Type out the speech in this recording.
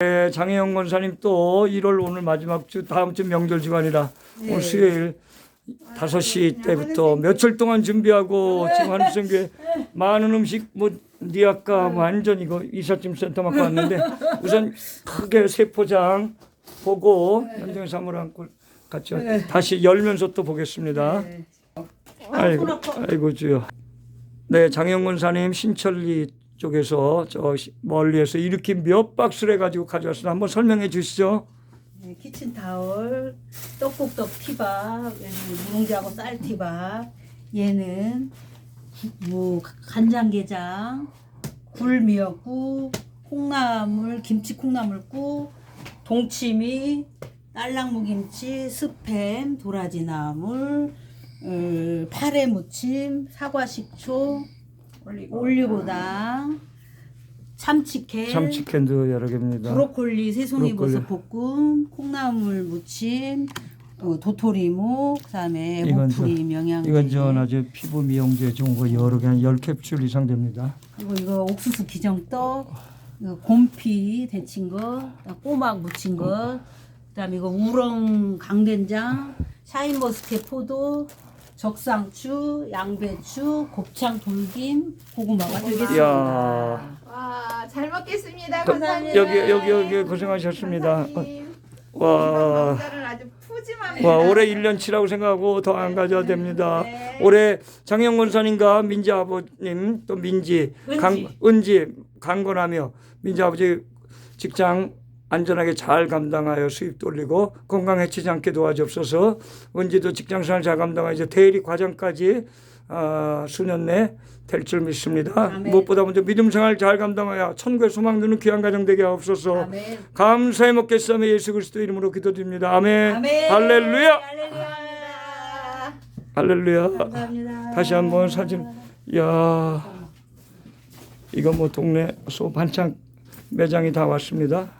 네, 장혜영 권사님 또 1월 오늘 마지막 주 다음 주 명절 주간이라 오늘 수요일 5시 때부터 며칠 동안 준비하고 지금 한국성교회 많은 음식 뭐 니아까 완전 이거 이삿짐 센터 맡고 왔는데 우선 크게 세 포장 보고 현정의 사물 안고 같이 다시 열면서 또 보겠습니다. 아이고, 아이고 주여. 네, 장영 권사님 신천리 쪽에서 저 시- 멀리에서 이렇게 몇 박스를 해가지고 가져왔어요. 한번 설명해 주시죠. 네, 키친타올, 떡국떡 티밥, 누룽지하고 쌀 티밥, 얘는 뭐 간장게장, 굴 미역국, 콩나물, 김치 콩나물국, 동치미, 딸랑무김치, 스팸, 도라지나물, 어, 파래 무침, 사과 식초, 올리고당, 참치캔, 참치캔도 여러 개입니다. 브로콜리 새송이 브로콜리. 버섯 볶음, 콩나물 무침, 어, 도토리묵, 그다음에 이건 애호풀이 명양제. 이건 전 아주 피부 미용제 좋은 거 여러 개한 10캡슐 이상 됩니다. 그리고 이거 옥수수 기정떡, 이거 곰피 데친 거, 꼬막 무친 거, 그다음에 이거 우렁 강된장, 샤인머스켓 포도, 적상추, 양배추, 곱창 돌김, 고구마가 되겠습니다. 이야. 와, 잘 먹겠습니다. 또 감사합니다. 여기 여기 여기 고생하셨습니다. 감사님. 와. 감사를 아주 푸짐합니다. 와 올해 1년치라고 생각하고 더 안 가져야 됩니다. 올해 장영 권사님과 민지 아버님 또 민지 은지. 강, 은지 강건하며 민지 아버지 직장 안전하게 잘 감당하여 수입도 올리고 건강 해치지 않게 도와주옵소서 은지도 직장생활 잘 감당하여 이제 대리 과정까지 아, 수년 내 될 줄 믿습니다. 아멘. 무엇보다 먼저 믿음 생활 잘 감당하여 천국의 소망 두는 귀한 가정 되게 하옵소서. 감사의 먹겠사며 예수 그리스도 이름으로 기도드립니다. 아멘. 아멘. 할렐루야. 할렐루야. 할렐루야. 감사합니다. 다시 한번 사진. 야, 이거 뭐 동네 소 반찬 매장이 다 왔습니다.